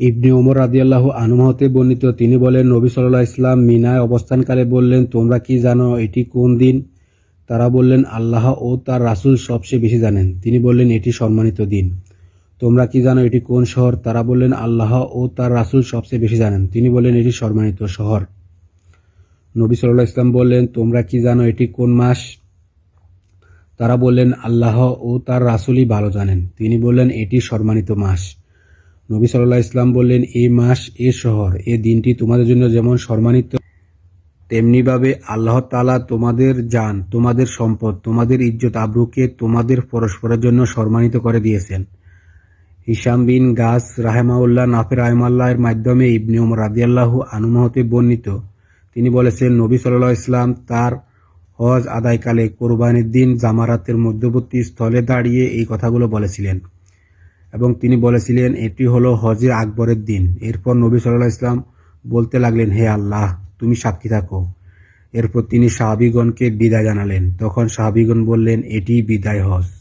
ইবনে ওমর রাদিয়াল্লাহু আনহু হতে বর্ণিত। তিনি বলেন, নবী আলাইহি ইসলাম মিনায় অবস্থানকালে বললেন, তোমরা কি জানো এটি কোন দিন? তারা বললেন, আল্লাহ ও তার রাসুল সবচেয়ে বেশি জানেন। তিনি বললেন, এটি সম্মানিত দিন। তোমরা কি জানো এটি কোন শহর? তারা বললেন, আল্লাহ ও তার রাসুল সবচেয়ে বেশি জানেন। তিনি বললেন, এটি সম্মানিত শহর। নবী আলাইহি ইসলাম বললেন, তোমরা কি জানো এটি কোন মাস? তারা বললেন, আল্লাহ ও তার রাসুলই ভালো জানেন। তিনি বললেন, এটি সম্মানিত মাস। নবী আলাইহি ইসলাম বললেন এই মাস, এ শহর, এ দিনটি তোমাদের জন্য যেমন সম্মানিত, তেমনিভাবে আল্লাহ তালা তোমাদের যান তোমাদের সম্পদ, তোমাদের ইজ্জত আবরুকে তোমাদের পরস্পরের জন্য সম্মানিত করে দিয়েছেন। হিসাম বিন গাছ রাহেমাউল্লাহ নাফের রাহেমাল্লাহ এর মাধ্যমে ইবনে ওমর রাদিয়াল্লাহু আনহু হতে বর্ণিত। তিনি বলেছেন, নবী আলাইহি ইসলাম তার হজ আদায়কালে কোরবানির দিন জামারাতের মধ্যবর্তী স্থলে দাঁড়িয়ে এই কথাগুলো বলেছিলেন। এবং তিনি বলেছিলেন, এটি হলো হজে আকবরের দিন। এরপর নবী সাল্লাহ ইসলাম বলতে লাগলেন, হে আল্লাহ, তুমি সাক্ষী থাকো। এরপর তিনি সাহাবিগণকে বিদায় জানালেন। তখন সাহাবিগণ বললেন, এটি বিদায় হজ।